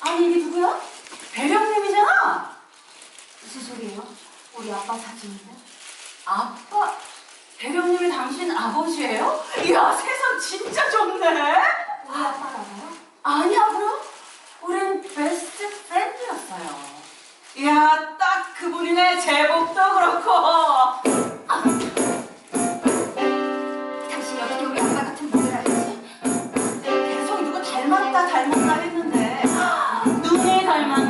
아니 이게 누구야? 배령님이잖아. 무슨 소리예요? 우리 아빠 사진인데? 아빠? 배령님이 당신 아버지예요? 이야 세상 진짜 좁네. 우리 아빠라고요? 아니야고요? 우린 베스트 프렌드였어요. 이야 딱 그분이네 제복도 그렇고. ざます。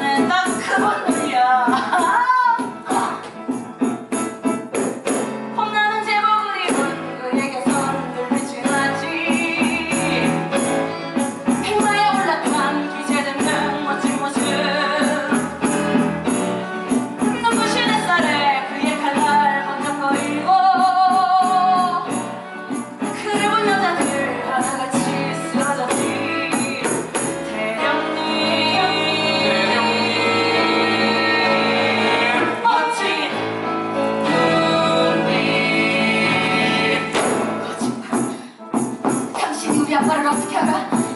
看吧。